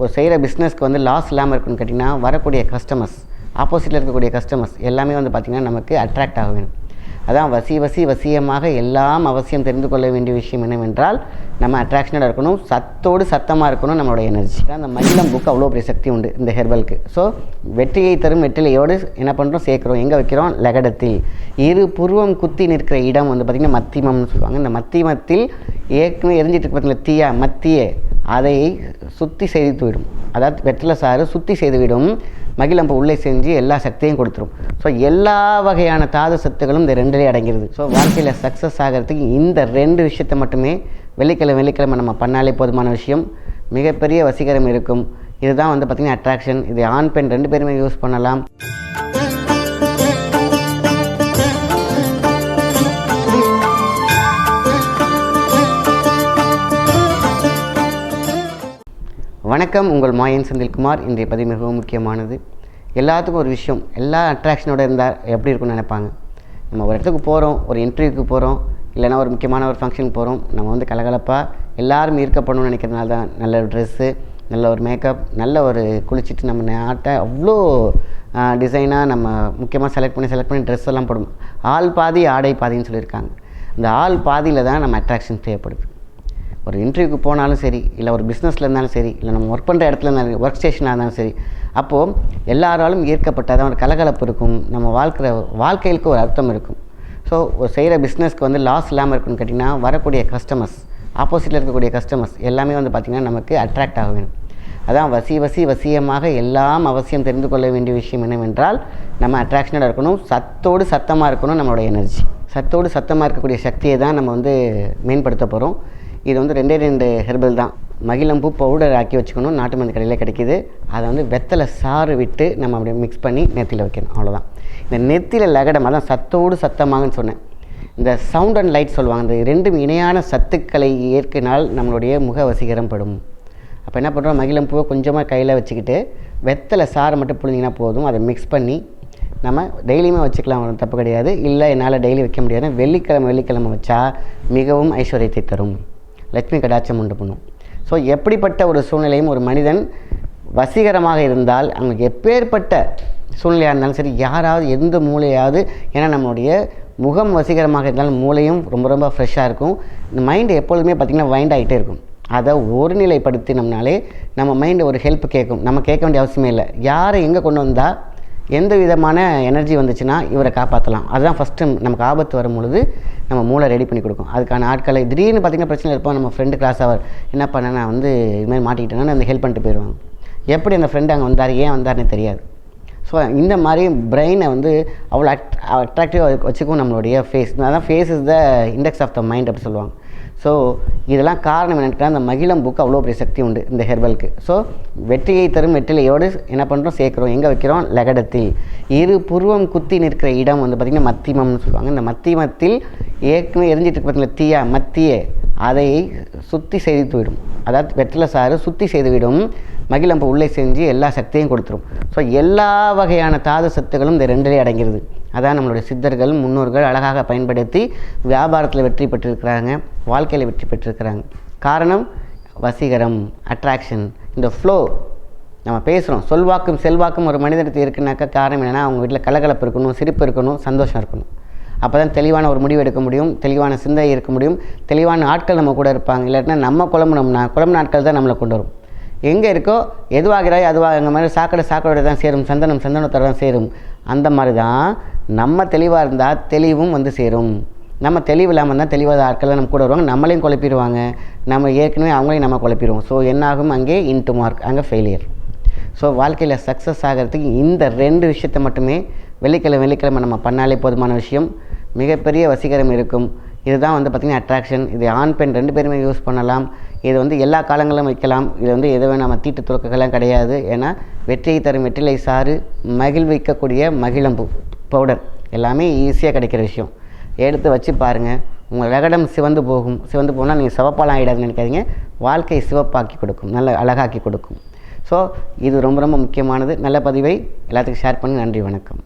ஒரு செய்கிற பிஸ்னஸ்க்கு வந்து லாஸ் இல்லாமல் இருக்குன்னு கேட்டிங்கன்னா வரக்கூடிய கஸ்டமர்ஸ் ஆப்போசிட்டில் இருக்கக்கூடிய கஸ்டமர்ஸ் எல்லாமே வந்து பார்த்திங்கன்னா நமக்கு அட்ராக்ட் ஆக வேணும் அதான் வசி வசி வசியமாக எல்லாம் அவசியம் தெரிந்து கொள்ள வேண்டிய விஷயம் என்னவென்றால் நம்ம அட்ராக்ஷனாக இருக்கணும் சத்தோடு சத்தமாக இருக்கணும் நம்மளோட எனர்ஜி அந்த மயிலம் புக்கு அவ்வளோ பெரிய சக்தி உண்டு இந்த ஹெர்பலுக்கு ஸோ வெற்றியை தரும் வெற்றிலையோடு என்ன பண்ணுறோம் சேர்க்குறோம். எங்கே வைக்கிறோம்? லகடத்தில். இரு புருவம் குத்தி நிற்கிற இடம் வந்து பார்த்திங்கன்னா மத்தியமம்னு சொல்லுவாங்க. இந்த மத்தியமத்தில் ஏற்கனவே எரிஞ்சிட்டு இருக்கு பார்த்தீங்களா தீயா மத்திய. அதை சுத்தி செய்து விடும். அதாவது வெற்றிலை சாறு சுத்தி செய்துவிடும் மகிழம்பு உள்ளே செஞ்சு எல்லா சக்தியும் கொடுத்துரும். ஸோ எல்லா வகையான தாது சத்துக்களும் இந்த ரெண்டிலே அடங்கிடுது ஸோ வாழ்க்கையில் சக்ஸஸ் ஆகிறதுக்கு இந்த ரெண்டு விஷயத்தை மட்டுமே வெள்ளிக்கிழமை வெள்ளிக்கிழமை நம்ம பண்ணாலே போதுமான விஷயம். மிகப்பெரிய வசீகரம் இருக்கும். இதுதான் வந்து பார்த்திங்கன்னா அட்ராக்ஷன் இது ஆண் பெண் ரெண்டு பேருமே யூஸ் பண்ணலாம். வணக்கம் உங்கள் மாயன் செந்தில்குமார். இன்றைய பதிவு மிகவும் முக்கியமானது. எல்லாத்துக்கும் ஒரு விஷயம் எல்லா அட்ராக்ஷனோட இருந்தால் எப்படி இருக்கும்னு நினைப்பாங்க. நம்ம ஒரு இடத்துக்கு போகிறோம் ஒரு இன்டர்வியூக்கு போகிறோம் இல்லைனா ஒரு முக்கியமான ஒரு ஃபங்க்ஷன் போகிறோம் நம்ம வந்து கலகலப்பாக எல்லாரும் ஈர்க்கப்படணும்னு நினைக்கிறதுனால தான் நல்ல ஒரு ட்ரெஸ்ஸு நல்ல ஒரு மேக்கப் நல்ல ஒரு குளிச்சுட்டு நம்ம நாட்டை அவ்வளோ டிசைனாக நம்ம முக்கியமாக செலக்ட் பண்ணி செலக்ட் பண்ணி ட்ரெஸ் எல்லாம் போடும். ஆள் பாதி ஆடை பாதின்னு சொல்லியிருக்காங்க. இந்த ஆள் பாதியில் தான் நம்ம அட்ராக்ஷன் தேவைப்படுது. ஒரு இன்டர்வியூக்கு போனாலும் சரி இல்லை ஒரு பிஸ்னஸில் இருந்தாலும் சரி இல்லை நம்ம ஒர்க் பண்ணுற இடத்துல இருந்தாலும் ஒர்க் ஸ்டேஷனாக இருந்தாலும் சரி அப்போது எல்லாராலும் ஈர்க்கப்பட்டாதான் ஒரு கலகலப்பு இருக்கும். நம்ம வாழ்க்கிற வாழ்க்கைக்கு ஒரு அர்த்தம் இருக்கும். ஸோ ஒரு செய்கிற பிஸ்னஸ்க்கு வந்து லாஸ் இல்லாமல் இருக்குன்னு கேட்டிங்கன்னா வரக்கூடிய கஸ்டமர்ஸ் ஆப்போசிட்டில் இருக்கக்கூடிய கஸ்டமர்ஸ் எல்லாமே வந்து பார்த்திங்கன்னா நமக்கு அட்ராக்ட் ஆக வேணும் அதான் வசி வசி வசியமாக எல்லாம் அவசியம் தெரிந்து கொள்ள வேண்டிய விஷயம் என்னவென்றால் நம்ம அட்ராக்ஷனோட இருக்கணும். சத்தோடு சத்தமாக இருக்கணும் நம்மளோட எனர்ஜி சத்தோடு சத்தமாக இருக்கக்கூடிய சக்தியை தான் நம்ம வந்து மேம்படுத்த போகிறோம் இது வந்து ரெண்டே ரெண்டு ஹெர்பல் தான். மகிழம்பூ பவுடர் ஆக்கி வச்சுக்கணும். நாட்டு மருந்து கடையில் கிடைக்கிது. அதை வந்து வெத்தலை சாறு விட்டு நம்ம அப்படியே மிக்ஸ் பண்ணி நெத்தியில் வைக்கணும். அவ்வளோதான் இந்த நெத்தியில் லகடம் அதான் சத்தோடு சத்தமாகன்னு சொன்னேன். இந்த சவுண்ட் அண்ட் லைட் சொல்லுவாங்க. இந்த ரெண்டும் இணையான சத்துக்களை ஏற்கினால் நம்மளுடைய முக வசீகரம் படும் அப்போ என்ன பண்ணுறோம் மகிழம்பூவை கொஞ்சமாக கையில் வச்சுக்கிட்டு வெத்தலை சாறை மட்டும் புழிஞ்சிங்கன்னா போதும். அதை மிக்ஸ் பண்ணி நம்ம டெய்லியுமே வச்சுக்கலாம். ஒன்றும் தப்பு கிடையாது. இல்லை என்னால் டெய்லி வைக்க முடியாது வெள்ளிக்கிழமை வெள்ளிக்கிழமை வச்சா மிகவும் ஐஸ்வர்யத்தை தரும். லக்ஷ்மி கடாட்சம் உண்டு பண்ணும். ஸோ எப்படிப்பட்ட ஒரு சூழ்நிலையும் ஒரு மனிதன் வசீகரமாக இருந்தால் அவங்களுக்கு எப்பேற்பட்ட சூழ்நிலையாக இருந்தாலும் சரி யாராவது எந்த மூலையாவது ஏன்னா நம்மளுடைய முகம் வசீகரமாக இருந்தாலும் மூளையும் ரொம்ப ரொம்ப ஃப்ரெஷ்ஷாக இருக்கும். இந்த மைண்டு எப்பொழுதுமே பார்த்திங்கன்னா வைண்ட் ஆகிட்டே இருக்கும். அதை ஒருநிலைப்படுத்தினோம்னாலே நம்ம மைண்டு ஒரு ஹெல்ப் கேட்கும் நம்ம கேட்க வேண்டிய அவசியமே இல்லை. யாரை எங்கே கொண்டு வந்தால் எந்த விதமான எனர்ஜி வந்துச்சுன்னா இவரை காப்பாற்றலாம் அதுதான் ஃபஸ்ட்டு நமக்கு ஆபத்து வரும் பொழுது நம்ம மூளை ரெடி பண்ணி கொடுக்கும். அதுக்கான ஆட்களை திடீர்னு பார்த்திங்கன்னா பிரச்சனை இருப்போம். நம்ம ஃப்ரெண்டு கிளாஸ் அவர் என்ன பண்ண நான் வந்து இதுமாதிரி மாட்டிக்கிட்டேன்னா அந்த ஹெல்ப் பண்ணிட்டு போயிடுவாங்க எப்படி அந்த ஃப்ரெண்டு அங்கே வந்தார் ஏன் வந்தார்னு தெரியாது. ஸோ இந்த மாதிரி பிரெயினை வந்து அவ்வளோ அட் அட்ராக்டிவாக வச்சுக்கும் நம்மளுடைய ஃபேஸ் அதான் face is the index of the mind அப்படி சொல்லுவாங்க. ஸோ இதெல்லாம் காரணம் என்னென்னா அந்த மகிழம் புக்கு அவ்வளோ பெரிய சக்தி உண்டு இந்த ஹெர்பலுக்கு. ஸோ வெற்றியை தரும் வெற்றிலையோடு என்ன பண்ணுறோம் சேர்க்குறோம். எங்கே வைக்கிறோம்? லகடத்தில். இரு புருவம் குத்தி நிற்கிற இடம் வந்து பார்த்திங்கன்னா மத்தியமம்னு சொல்லுவாங்க. இந்த மத்தியமத்தில் ஏற்கனவே எரிஞ்சிட்டு இருக்கு பார்த்தீங்களா தீயா மத்திய அதை சுத்தி செய்து விடும். அதாவது வெற்றிலை சாறு சுத்தி செய்துவிடும் மகிழம்பு உள்ளே செஞ்சு எல்லா சக்தியும் கொடுத்துரும். ஸோ எல்லா வகையான தாது சத்துக்களும் இந்த ரெண்டிலே அடங்கிடுது அதான் நம்மளுடைய சித்தர்கள் முன்னோர்கள் அழகாக பயன்படுத்தி வியாபாரத்தில் வெற்றி பெற்றிருக்கிறாங்க வாழ்க்கையில் வெற்றி பெற்றிருக்கிறாங்க. காரணம் வசீகரம் அட்ராக்ஷன் இந்த ஃப்ளோ நம்ம பேசுகிறோம் சொல்வாக்கும் செல்வாக்கும் ஒரு மனிதனுக்கு இருக்குனாக்கா காரணம் என்னென்னா அவங்க வீட்டில் கலகலப்பு இருக்கணும் சிரிப்பு இருக்கணும் சந்தோஷம் இருக்கணும். அப்போ தான் தெளிவான ஒரு முடிவு எடுக்க முடியும் தெளிவான சிந்தனை இருக்க முடியும் தெளிவான ஆட்கள் நம்ம கூட இருப்பாங்க. இல்லாட்டினா நம்ம குழம்புனோம்னா குழம்பு நாட்கள் தான் நம்மளை கொண்டு வரும். எங்கே இருக்கோ எதுவாகிறாய் அதுவாக எங்கள் மாதிரி சாக்கடை சாக்கடை தான் சேரும் சந்தனம் சந்தனத்தோட தான் சேரும். அந்த மாதிரி தான் நம்ம தெளிவாக இருந்தால் தெளிவும் வந்து சேரும். நம்ம தெளிவு இல்லாமல் இருந்தால் தெளிவாத ஆட்கள் நம்ம கூட வருவாங்க நம்மளையும் குழப்பிடுவாங்க. நம்ம ஏற்கனவே அவங்களையும் நம்ம குழப்பிடுவோம். ஸோ என்னாகும் அங்கே இன்ட்டு மார்க் அங்கே ஃபெயிலியர் ஸோ வாழ்க்கையில் சக்ஸஸ் ஆகிறதுக்கு இந்த ரெண்டு விஷயத்தை மட்டுமே வெள்ளிக்கிழமை வெள்ளிக்கிழமை நம்ம பண்ணாலே போதுமான விஷயம். மிகப்பெரிய வசீகரம் இருக்கும். இதுதான் வந்து பார்த்திங்கன்னா அட்ராக்ஷன் இது ஆண் பெண் ரெண்டு பேருமே யூஸ் பண்ணலாம். இது வந்து எல்லா காலங்களிலும் வைக்கலாம். இது வந்து எதுவும் நம்ம தீட்டு துறக்கெல்லாம் கிடையாது. ஏன்னா வெற்றியை தரும் வெற்றிலை சாறு மகிழ்விக்கக்கூடிய மகிழம்பு பவுடர் எல்லாமே ஈஸியாக கிடைக்கிற விஷயம். எடுத்து வச்சு பாருங்கள் உங்கள் வெகடம் சிவந்து போகும். சிவந்து போனால் நீங்கள் சிவப்பாலாம் ஆகிடாதுன்னு நினைக்காதீங்க. வாழ்க்கையை சிவப்பாக்கி கொடுக்கும். நல்ல அழகாக்கி கொடுக்கும். ஸோ இது ரொம்ப ரொம்ப முக்கியமானது. நல்ல பதிவை எல்லாத்துக்கும் ஷேர் பண்ணி நன்றி வணக்கம்.